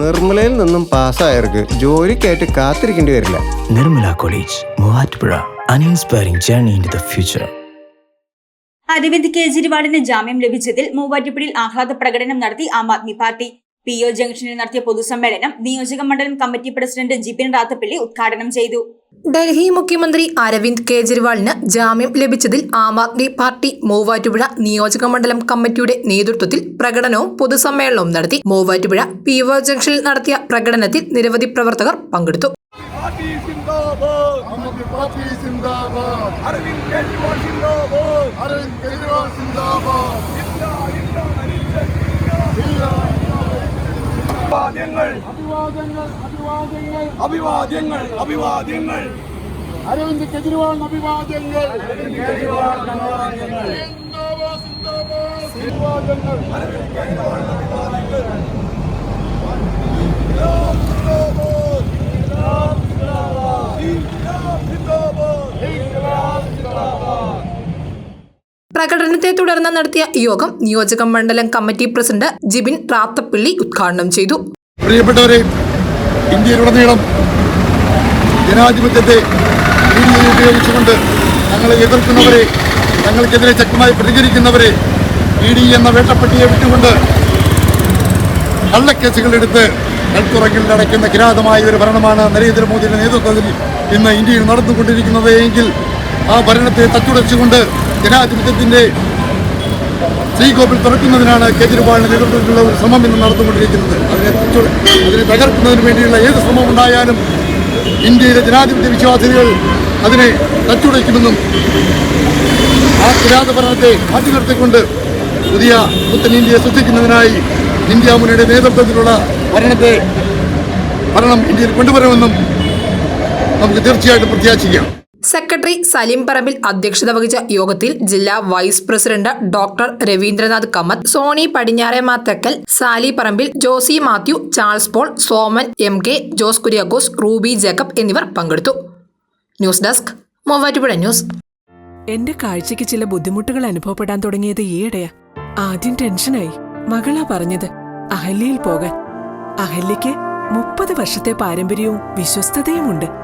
നിർമ്മലയിൽ നിന്നും പാസ്സായവർക്ക് ജോലിക്കായിട്ട് കാത്തിരിക്കേണ്ടി വരില്ല. Nirmala college Muvattupuzha. An inspiring journey in the future Arvind കെജ്രിവാളിന് ജാമ്യം ലഭിച്ചതിൽ മൂവാറ്റുപുഴയിൽ ആഹ്ലാദ പ്രകടനം നടത്തി Aam Aadmi party. P O ജംഗ്ഷനിൽ നടത്തിയ പൊതുസമ്മേളനം നിയോജക മണ്ഡലം കമ്മിറ്റി പ്രസിഡന്റ് ജിബിൻ റാത്തപ്പള്ളി ഉദ്ഘാടനം ചെയ്തു. ഡൽഹി മുഖ്യമന്ത്രി അരവിന്ദ് കെജ്രിവാളിന് ജാമ്യം ലഭിച്ചതിൽ ആം ആദ്മി പാർട്ടി മൂവാറ്റുപുഴ നിയോജക മണ്ഡലം കമ്മിറ്റിയുടെ നേതൃത്വത്തിൽ പ്രകടനവും പൊതുസമ്മേളനവും നടത്തി. മൂവാറ്റുപുഴ പി ഒ ജംഗ്ഷനിൽ നടത്തിയ പ്രകടനത്തിൽ നിരവധി പ്രവർത്തകർ പങ്കെടുത്തു. പാർട്ടി അഭിവാദ്യങ്ങൾ. അരവിന്ദ് കെജ്രിവാൾ അഭിവാദ്യങ്ങൾ. അരവിന്ദ് കെജ്രിവാൾ അഭിവാദ്യങ്ങൾ. പ്രകടനത്തെ തുടർന്ന് നടത്തിയ യോഗം നിയോജക മണ്ഡലം കമ്മിറ്റി പ്രസിഡന്റ് ജിബിൻ റാത്തപ്പിള്ളി ഉദ്ഘാടനം ചെയ്തു. പ്രിയപ്പെട്ടവരെ ഇന്ത്യയിലുടനീളം ജനാധിപത്യത്തെ ഉപയോഗിച്ചുകൊണ്ട് ഞങ്ങളെ എതിർക്കുന്നവരെ ഞങ്ങൾക്കെതിരെ ശക്തമായി പ്രതികരിക്കുന്നവരെ ഇ ഡി എന്ന വേട്ടപ്പെട്ടിയെ വിട്ടുകൊണ്ട് കള്ളക്കേസുകളെടുത്ത് കൽത്തുറങ്കിൽ നടക്കുന്ന കിരാതമായ ഒരു ഭരണമാണ് നരേന്ദ്രമോദിയുടെ നേതൃത്വത്തിൽ ഇന്ന് ഇന്ത്യയിൽ നടന്നുകൊണ്ടിരിക്കുന്നത് എങ്കിൽ ആ ഭരണത്തെ തച്ചുടച്ചുകൊണ്ട് ജനാധിപത്യത്തിന്റെ ശ്രീകോപ്പിൽ തുറക്കുന്നതിനാണ് കേജ്രിവാളിന്റെ നേതൃത്വത്തിലുള്ള ഒരു ശ്രമം ഇന്ന് നടന്നുകൊണ്ടിരിക്കുന്നത്. അതിനെ അതിനെ തകർക്കുന്നതിന് വേണ്ടിയുള്ള ഏത് ശ്രമം ഉണ്ടായാലും ഇന്ത്യയിലെ ജനാധിപത്യ വിശ്വാസികൾ അതിനെ തച്ചുടയ്ക്കുമെന്നും ആ കിരാത ഭരണത്തെ മാറ്റി നിർത്തിക്കൊണ്ട് പുതിയ പുത്തൻ ഇന്ത്യയെ സൃഷ്ടിക്കുന്നതിനായി ഇന്ത്യ മുന്നണിയുടെ നേതൃത്വത്തിലുള്ള ഭരണത്തെ ഭരണം ഇന്ത്യയിൽ കൊണ്ടുവരുമെന്നും നമുക്ക് തീർച്ചയായിട്ടും പ്രത്യാശിക്കാം. സെക്രട്ടറി സലീം പറമ്പിൽ അധ്യക്ഷത വഹിച്ച യോഗത്തിൽ ജില്ലാ vice president doctor Ravindranath Kamath Sony Padinjaremathakkal Sali Parambil Josy Mathew Charles Paul Soman M K Jose Kuriakose Ruby Jacob എന്നിവർ പങ്കെടുത്തു. News desk Muvattupuzha news. എന്റെ കാഴ്ചയ്ക്ക് ചില ബുദ്ധിമുട്ടുകൾ അനുഭവപ്പെടാൻ തുടങ്ങിയത് ഈയിടെയാ. ആദ്യം ടെൻഷനായി. മകളാ പറഞ്ഞത് അഹല്യയിൽ പോകാൻ. അഹല്യയ്ക്ക് മുപ്പത് വർഷത്തെ പാരമ്പര്യവും വിശ്വസ്തതയുമുണ്ട്.